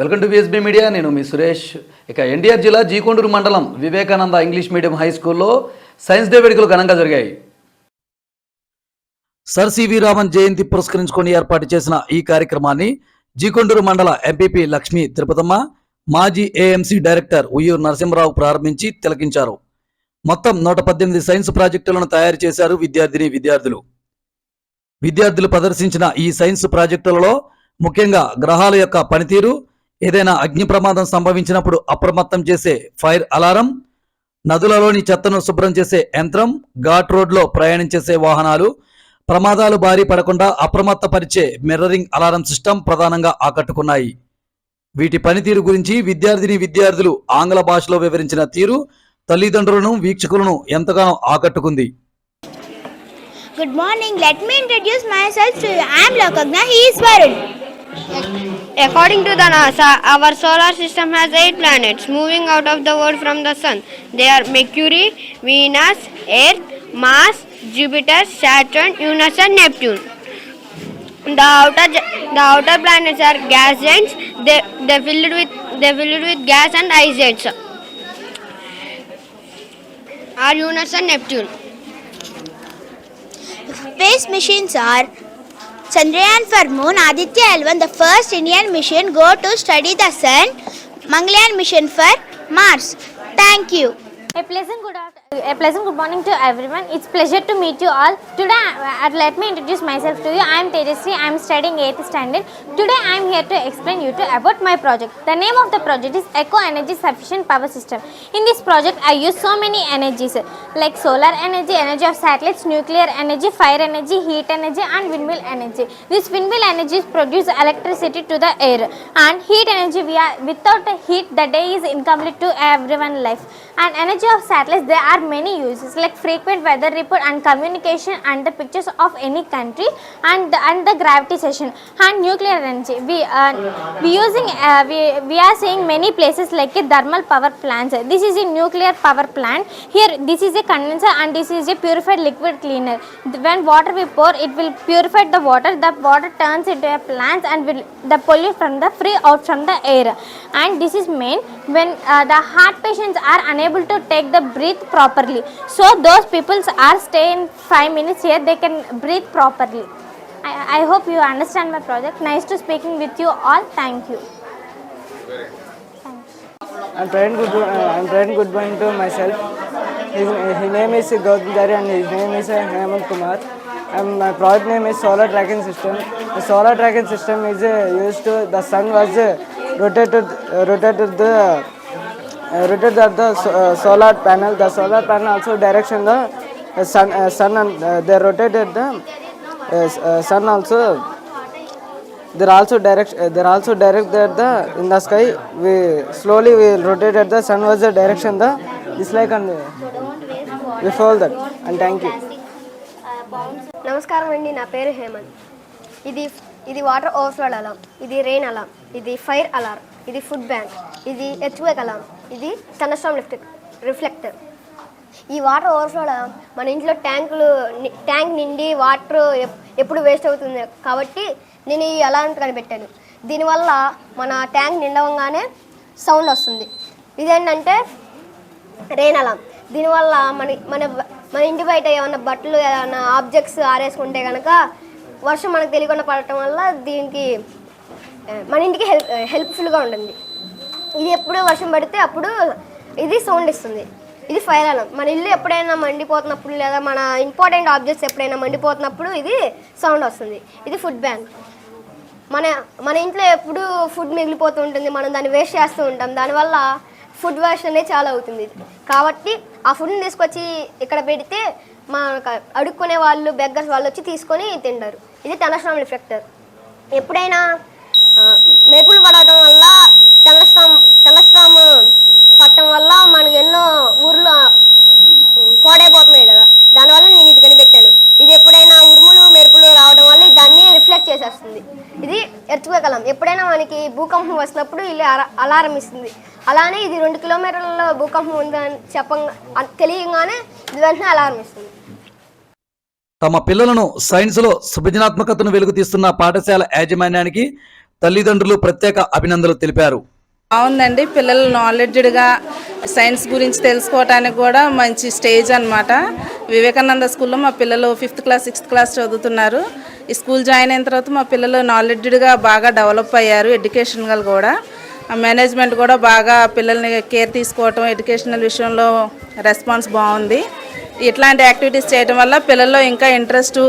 Welcome to విఎస్బీ media నేను మీ సురేష్. ఇక ఎన్టీఆర్ జిల్లా జీకొండూరు మండలం వివేకానంద ఇంగ్లీష్ మీడియం హై స్కూల్లో సైన్స్ డే వేడుకలు ఘనంగా జరిగాయి. సర్ సివి రామన్ జయంతి పురస్కరించుకొని ఏర్పాటు చేసిన ఈ కార్యక్రమాన్ని జీకొండూరు మండల ఎంపీపీ లక్ష్మీ తిరుపతమ్మ మాజీ ఏఎంసీ డైరెక్టర్ ఉయ్యూరు నరసింహరావు ప్రారంభించి తిలకించారు. మొత్తం నూట పద్దెనిమిది సైన్స్ ప్రాజెక్టులను తయారు చేశారు విద్యార్థిని విద్యార్థులు. విద్యార్థులు ప్రదర్శించిన ఈ సైన్స్ ప్రాజెక్టులలో ముఖ్యంగా గ్రహాల యొక్క పనితీరు ఏదైనా అగ్ని ప్రమాదం సంభవించినప్పుడు అప్రమత్తం చేసే ఫైర్ అలారం నదులలోని చెత్తను శుభ్రం చేసే యంత్రం ఘాట్ రోడ్లో ప్రయాణం చేసే వాహనాలు ప్రమాదాలు భారీ పడకుండా అప్రమత్తపరిచే మిర్రరింగ్ అలారం సిస్టమ్ ప్రధానంగా ఆకట్టుకున్నాయి. వీటి పనితీరు గురించి విద్యార్థిని విద్యార్థులు ఆంగ్ల భాషలో వివరించిన తీరు తల్లిదండ్రులను వీక్షకులను ఎంతగానో ఆకట్టుకుంది. Good morning let me introduce myself to I am Lokagna he is Varun According to the NASA, our solar system has eight planets moving out of the world from the sun. They are Mercury, Venus, Earth, Mars, Jupiter, Saturn, Uranus, and Neptune. The outer the outer planets are gas giants. They they filled with they filled with gas and ice giants. Are Uranus and Neptune. Space missions are Chandrayaan for Moon, Aditya L1, the first Indian mission go to study the sun, Mangalyaan mission for Mars. Thank you. A pleasant good aft- a pleasant good morning to everyone. It's pleasure to meet you all. Today, uh, let me introduce myself to you. I am Tejasri. I am studying 8th standard. Today, I am here to explain you to about my project. The name of the project is Eco Energy Sufficient Power System. In this project, I use so many energies uh, like solar energy, energy of satellites, nuclear energy, fire energy, heat energy, and windmill energy. This windmill energy produce electricity to the air, and heat energy. We are without heat, the day is incomplete to everyone life. And energy of satellites, there are many uses like frequent weather report and communication and the pictures of any country and the, and the gravity station and nuclear energy. We uh, we using uh, we we are seeing many places like a thermal power plants. This is a nuclear power plant. Here this is a condenser and this is a purified liquid cleaner. When water we pour, it will purify the water. The water turns into a plant and will the pollute from the free out from the air. And this is main when uh, the heart patients are unable to take the breath properly. So those people are staying five minutes here. They can breathe properly. I, I hope you understand my project. Nice to speaking with you all. Thank you. I'm trying good. Uh, I'm trying good morning to myself. His, his name is Gautam Jari and his name is uh, Hemant Kumar. And my project name is solar tracking system. The solar tracking system is uh, used to the sun was uh, rotated uh, rotated the rotor the solar panel the solar panel also direction the sun sun and they rotated the sun also there also direct there also direct there the in the sky we slowly we rotated the sun was the direction the this like and we fall that and thank you నమస్కారం అండి నా పేరు హేమంత్. ఇది ఇది water overflow alarm ఇది rain alarm ఇది fire alarm ఇది food bank ఇది హెచ్వేక్ అలారం ఇది థండర్స్టార్మ్ లిఫ్ట్ రిఫ్లెక్టర్ ఈ వాటర్ ఓవర్ఫ్లో మన ఇంట్లో ట్యాంకులు ట్యాంక్ నిండి వాటర్ ఎప్- ఎప్పుడు వేస్ట్ అవుతుంది కాబట్టి నేను ఈ అలారం కనిపెట్టాను. దీనివల్ల మన ట్యాంక్ నిండవంగానే సౌండ్ వస్తుంది. ఇదేంటంటే రెయిన్ అలారం దీనివల్ల మన మన మన ఇంటి బయట ఏమైనా బట్టలు ఏమైనా ఆబ్జెక్ట్స్ ఆరేసుకుంటే కనుక వర్షం మనకు తెలియకుండా పడటం వల్ల దీనికి మన ఇంటికి హెల్ప్ హెల్ప్ఫుల్గా ఉంటుంది. ఇది ఎప్పుడు వర్షం పడితే అప్పుడు ఇది సౌండ్ ఇస్తుంది. ఇది ఫైర్ అలాం మన ఇల్లు ఎప్పుడైనా మండిపోతున్నప్పుడు లేదా మన ఇంపార్టెంట్ ఆబ్జెక్ట్స్ ఎప్పుడైనా మండిపోతున్నప్పుడు ఇది సౌండ్ వస్తుంది. ఇది ఫుడ్ బ్యాంక్ మన మన ఇంట్లో ఎప్పుడు ఫుడ్ మిగిలిపోతూ ఉంటుంది. మనం దాన్ని వేస్ట్ చేస్తూ ఉంటాం. దానివల్ల ఫుడ్ వేస్ట్ అనేది చాలా అవుతుంది. కాబట్టి ఆ ఫుడ్ని తీసుకొచ్చి ఇక్కడ పెడితే మన అడుక్కునే వాళ్ళు బెగ్గర్స్ వాళ్ళు వచ్చి తీసుకొని తింటారు. ఇది టెనస్ట్రామ్ రిఫ్లెక్టర్ ఎప్పుడైనా ఆ, మెరుపులు పడటం వల్ల టెనస్ట్రామ్ టెనస్ట్రామ్ పట్టడం వల్ల మనకు ఎన్నో ఊర్లో పాడైపోతున్నాయి కదా దానివల్ల నేను ఇది కనిపెట్టాను ఇది ఎప్పుడైనా ఉరుములు మెరుపులు రావడం వల్ల ఇది దాన్ని రిఫ్లెక్ట్ చేసేస్తుంది ఇది ఎర్త్క్వేక్ అలారం ఎప్పుడైనా మనకి భూకంపం వస్తున్నప్పుడు ఇది అలారం ఇస్తుంది. అలానే ఇది రెండు కిలోమీటర్ల భూకంపం ఉందని చెప్పంగా తెలియగానే ఇది వెంటనే అలారం ఇస్తుంది. తమ పిల్లలను సైన్స్లో సృజనాత్మకతను వెలుగు తీస్తున్న పాఠశాల యాజమాన్యానికి తల్లిదండ్రులు ప్రత్యేక అభినందనలు తెలిపారు. బాగుందండి. పిల్లలు నాలెడ్జ్డ్గా సైన్స్ గురించి తెలుసుకోవటానికి కూడా మంచి స్టేజ్ అన్నమాట. వివేకానంద స్కూల్లో మా పిల్లలు ఫిఫ్త్ క్లాస్ సిక్స్త్ క్లాస్ చదువుతున్నారు. ఈ స్కూల్ జాయిన్ అయిన తర్వాత మా పిల్లలు నాలెడ్జ్డ్గా బాగా డెవలప్ అయ్యారు ఎడ్యుకేషనల్ కూడా. మేనేజ్మెంట్ కూడా బాగా పిల్లల్ని కేర్ తీసుకోవటం ఎడ్యుకేషనల్ విషయంలో రెస్పాన్స్ బాగుంది. ఇట్లాంటి యాక్టివిటీస్ చేయడం వల్ల పిల్లల్లో ఇంకా ఇంట్రెస్ట్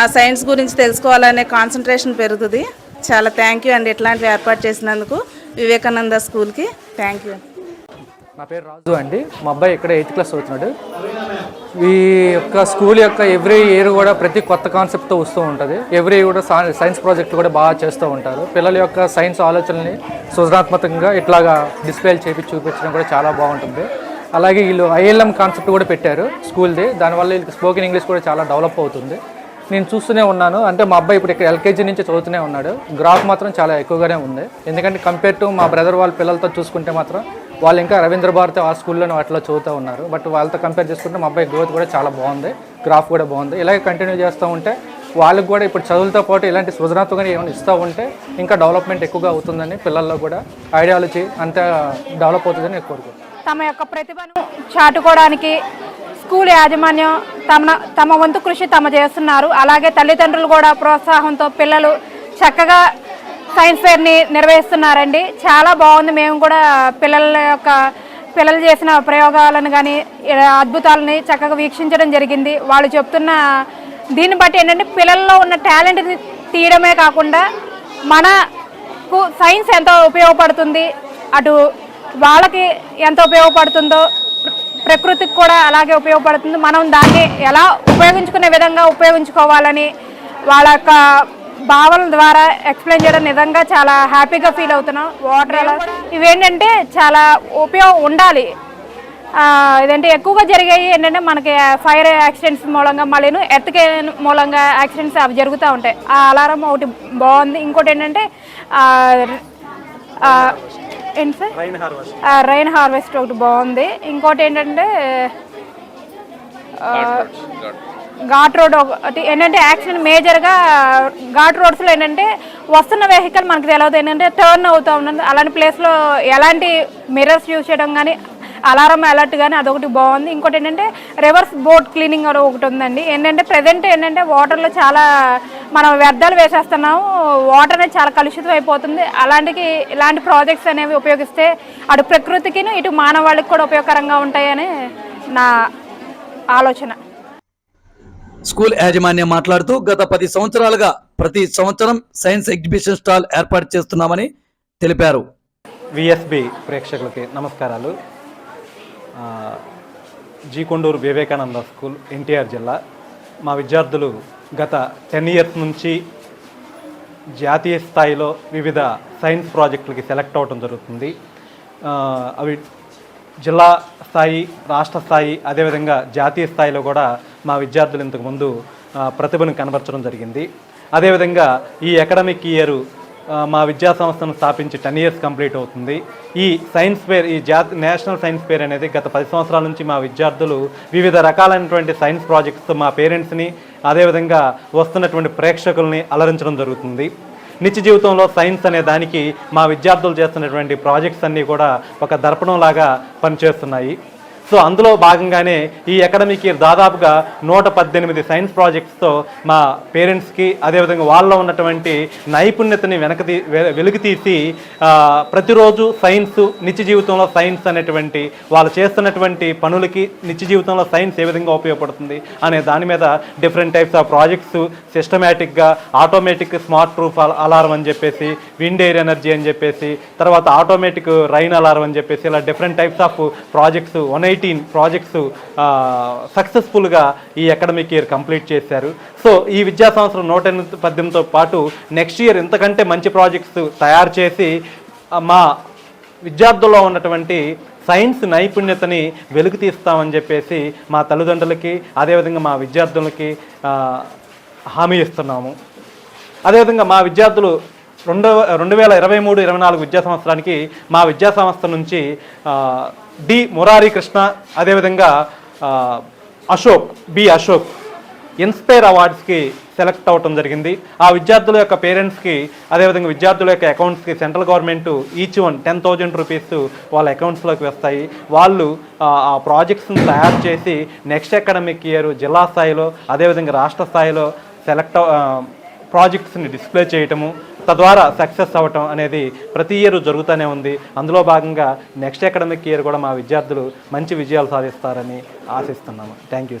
ఆ సైన్స్ గురించి తెలుసుకోవాలనే కాన్సన్ట్రేషన్ పెరుగుతుంది. చాలా థ్యాంక్ యూ అండి ఇట్లాంటివి ఏర్పాటు చేసినందుకు. వివేకానంద స్కూల్కి థ్యాంక్ యూ నా పేరు రాజు అండి. మా అబ్బాయి ఇక్కడ ఎయిత్ క్లాస్ చదువుతున్నాడు. ఈ యొక్క స్కూల్ యొక్క ఎవ్రీ ఇయర్ కూడా ప్రతి కొత్త కాన్సెప్ట్తో వస్తూ ఉంటుంది. ఎవ్రీ కూడా సైన్స్ ప్రాజెక్ట్ కూడా బాగా చేస్తూ ఉంటారు. పిల్లల యొక్క సైన్స్ ఆలోచనల్ని సృజనాత్మకంగా ఇట్లాగా డిస్ప్లే చేపి చూపించడం కూడా చాలా బాగుంటుంది. అలాగే వీళ్ళు ఐఎల్ఎం కాన్సెప్ట్ కూడా పెట్టారు స్కూల్ది. దానివల్ల వీళ్ళకి స్పోకెన్ ఇంగ్లీష్ కూడా చాలా డెవలప్ అవుతుంది. నేను చూస్తూనే ఉన్నాను. అంటే మా అబ్బాయి ఇప్పుడు ఇక్కడ ఎల్కేజీ నుంచి చదువుతూనే ఉన్నాడు. గ్రాఫ్ మాత్రం చాలా ఎక్కువగానే ఉంది. ఎందుకంటే కంపేర్ టు మా బ్రదర్ వాళ్ళ పిల్లలతో చూసుకుంటే మాత్రం వాళ్ళు ఇంకా రవీంద్ర భారతి ఆ స్కూల్లోనే వాటిలో చదువుతూ ఉన్నారు. బట్ వాళ్ళతో కంపేర్ చేసుకుంటే మా అబ్బాయి గ్రోత్ కూడా చాలా బాగుంది. గ్రాఫ్ కూడా బాగుంది. ఇలాగే కంటిన్యూ చేస్తూ ఉంటే వాళ్ళకి కూడా ఇప్పుడు చదువులతో పాటు ఇలాంటి సృజనాత్మకంగా ఏమైనా ఇస్తూ ఉంటే ఇంకా డెవలప్మెంట్ ఎక్కువగా అవుతుందని పిల్లల్లో కూడా ఐడియాలజీ అంత డెవలప్ అవుతుందని నేను కోరుకుంటున్నాను. తమ యొక్క ప్రతిభను చాటుకోవడానికి స్కూల్ యాజమాన్యం తమ తమ వంతు కృషి తమ చేస్తున్నారు. అలాగే తల్లిదండ్రులు కూడా ప్రోత్సాహంతో పిల్లలు చక్కగా సైన్స్ ఫేర్ని నిర్వహిస్తున్నారండి. చాలా బాగుంది. మేము కూడా పిల్లల యొక్క పిల్లలు చేసిన ప్రయోగాలను కానీ అద్భుతాలని చక్కగా వీక్షించడం జరిగింది. వాళ్ళు చెప్తున్న దీన్ని బట్టి ఏంటంటే పిల్లల్లో ఉన్న టాలెంట్ని తీయడమే కాకుండా మనకు సైన్స్ ఎంతో ఉపయోగపడుతుంది. అటు వాళ్ళకి ఎంత ఉపయోగపడుతుందో ప్రకృతికి కూడా అలాగే ఉపయోగపడుతుంది. మనం దాన్ని ఎలా ఉపయోగించుకునే విధంగా ఉపయోగించుకోవాలని వాళ్ళ యొక్క భావనల ద్వారా ఎక్స్ప్లెయిన్ చేయడం నిజంగా చాలా హ్యాపీగా ఫీల్ అవుతున్నాం. వాటర్ ఎలా ఇవేంటంటే చాలా ఉపయోగం ఉండాలి. ఆ, ఇదంటే ఎక్కువగా జరిగాయి ఏంటంటే మనకి ఫైర్ యాక్సిడెంట్స్ మూలంగా మళ్ళీను ఎర్త్కే మూలంగా యాక్సిడెంట్స్ అవి జరుగుతూ ఉంటాయి. ఆ అలారం ఒకటి బాగుంది. ఇంకోటి ఏంటంటే ఆ, ఆ, ఏంటి సార్? రైన్ హార్వెస్ట్ ఒకటి బాగుంది. ఇంకోటి ఏంటంటే ఘాట్ రోడ్ ఒకటి ఏంటంటే యాక్సిడెంట్ మేజర్గా ఘాట్ రోడ్స్లో ఏంటంటే వస్తున్న వెహికల్ మనకు తెలియదు ఏంటంటే టర్న్ అవుతూ ఉన్నది. అలాంటి ప్లేస్లో ఎలాంటి మిర్రర్స్ యూజ్ చేయడం కానీ అలారం అలర్ట్ కానీ అదొకటి బాగుంది ఇంకోటి ఏంటంటే రివర్స్ బోట్ క్లీనింగ్ అని ఒకటి ఉందండి. ఏంటంటే ప్రజెంట్ ఏంటంటే వాటర్లో చాలా మనం వ్యర్థాలు వేసేస్తున్నాము. వాటర్ అనేది చాలా కలుషితం అయిపోతుంది. అలాంటికి ఇలాంటి ప్రాజెక్ట్స్ అనేవి ఉపయోగిస్తే అటు ప్రకృతికి ఇటు మానవాళికి కూడా ఉపయోగకరంగా ఉంటాయని నా ఆలోచన. స్కూల్ యాజమాన్యం మాట్లాడుతూ గత పది సంవత్సరాలుగా ప్రతి సంవత్సరం సైన్స్ ఎగ్జిబిషన్ స్టాల్ ఏర్పాటు చేస్తున్నామని తెలిపారు. విఎస్బి ప్రేక్షకులకి నమస్కారాలు. జీకొండూరు జీ కొండూరు వివేకానంద స్కూల్ ఎన్టీఆర్ జిల్లా. మా విద్యార్థులు గత టెన్ ఇయర్స్ నుంచి జాతీయ స్థాయిలో వివిధ సైన్స్ ప్రాజెక్టులకి సెలెక్ట్ అవ్వడం జరుగుతుంది. అవి జిల్లా స్థాయి రాష్ట్ర స్థాయి అదేవిధంగా జాతీయ స్థాయిలో కూడా మా విద్యార్థులు ఇంతకుముందు ప్రతిభను కనబరచడం జరిగింది. అదేవిధంగా ఈ అకాడమిక్ ఇయర్ మా విద్యా సంస్థను స్థాపించి టెన్ ఇయర్స్ కంప్లీట్ అవుతుంది. ఈ సైన్స్ ఫేర్ ఈ జా నేషనల్ సైన్స్ ఫేర్ అనేది గత పది సంవత్సరాల నుంచి మా విద్యార్థులు వివిధ రకాలైనటువంటి సైన్స్ ప్రాజెక్ట్స్తో మా పేరెంట్స్ని అదేవిధంగా వస్తున్నటువంటి ప్రేక్షకుల్ని అలరించడం జరుగుతుంది. నిత్య జీవితంలో సైన్స్ అనే దానికి మా విద్యార్థులు చేస్తున్నటువంటి ప్రాజెక్ట్స్ అన్నీ కూడా ఒక దర్పణంలాగా పనిచేస్తున్నాయి. సో అందులో భాగంగానే ఈ అకాడమిక్ ఇయర్ దాదాపుగా నూట పద్దెనిమిది సైన్స్ ప్రాజెక్ట్స్తో మా పేరెంట్స్కి అదేవిధంగా వాళ్ళలో ఉన్నటువంటి నైపుణ్యతని వెనక తీ వె- వెలుగు తీసి ప్రతిరోజు సైన్స్ నిత్య జీవితంలో సైన్స్ అనేటువంటి వాళ్ళు చేస్తున్నటువంటి పనులకి నిత్య జీవితంలో సైన్స్ ఏ విధంగా ఉపయోగపడుతుంది అనే దాని మీద డిఫరెంట్ టైప్స్ ఆఫ్ ప్రాజెక్ట్స్ సిస్టమేటిక్గా ఆటోమేటిక్ స్మార్ట్ ప్రూఫ్ అలారం అని చెప్పేసి విండ్ ఎయిర్ ఎనర్జీ అని చెప్పేసి తర్వాత ఆటోమేటిక్ రైన్ అలారం అని చెప్పేసి ఇలా different types of projects one eighteen projects సక్సెస్ఫుల్గా ఈ అకాడమిక్ ఇయర్ కంప్లీట్ చేశారు. సో ఈ విద్యా సంవత్సరం నూట ఎనిమిది పద్దెనిమిదితో పాటు నెక్స్ట్ ఇయర్ ఇంతకంటే మంచి ప్రాజెక్ట్స్ తయారు చేసి మా విద్యార్థుల్లో ఉన్నటువంటి సైన్స్ నైపుణ్యతని వెలుగు తీస్తామని చెప్పేసి మా తల్లిదండ్రులకి అదేవిధంగా మా విద్యార్థులకి హామీ ఇస్తున్నాము. అదేవిధంగా మా విద్యార్థులు రెండు రెండు వేల ఇరవై మూడు ఇరవై నాలుగు విద్యా సంవత్సరానికి మా విద్యా సంస్థ నుంచి డి మురారి కృష్ణ అదేవిధంగా అశోక్ బి అశోక్ ఇన్స్పైర్ అవార్డ్స్కి సెలెక్ట్ అవ్వటం జరిగింది. ఆ విద్యార్థుల యొక్క పేరెంట్స్కి అదేవిధంగా విద్యార్థుల యొక్క అకౌంట్స్కి central government each one ten thousand rupees వాళ్ళ అకౌంట్స్లోకి వస్తాయి. వాళ్ళు ఆ, ఆ ప్రాజెక్ట్స్ని తయారు చేసి నెక్స్ట్ అకాడమిక్ ఇయర్ జిల్లా స్థాయిలో అదేవిధంగా రాష్ట్ర స్థాయిలో సెలెక్ట్ ప్రాజెక్ట్స్ని డిస్ప్లే చేయటము తద్వారా సక్సెస్ అవ్వటం అనేది ప్రతి ఇయర్ జరుగుతూనే ఉంది. అందులో భాగంగా నెక్స్ట్ అకాడమిక్ ఇయర్ కూడా మా విద్యార్థులు మంచి విజయాలు సాధిస్తారని ఆశిస్తున్నాము. Thank you